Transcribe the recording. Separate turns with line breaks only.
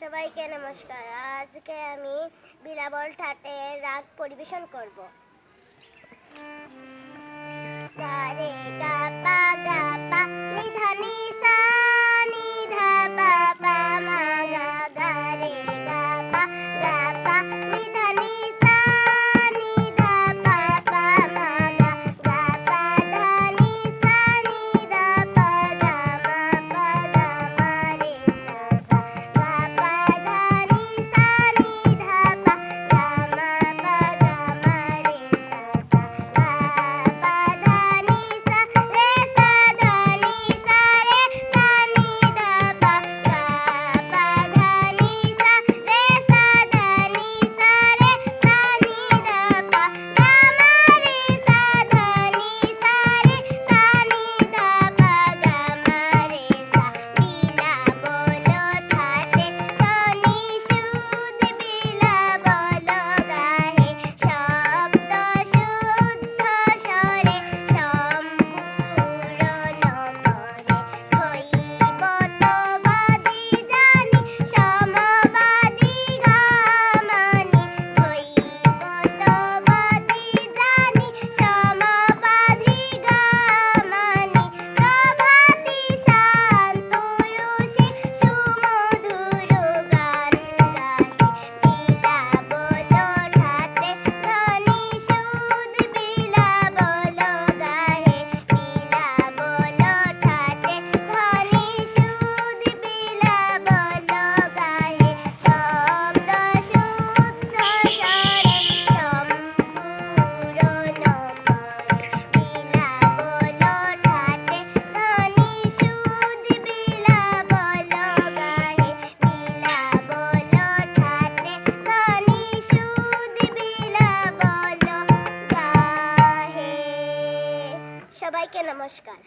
সবাইকে নমস্কার। আজকে আমি বিলাবল ঠাটের রাগ পরিবেশন করব। সবাইকে নমস্কার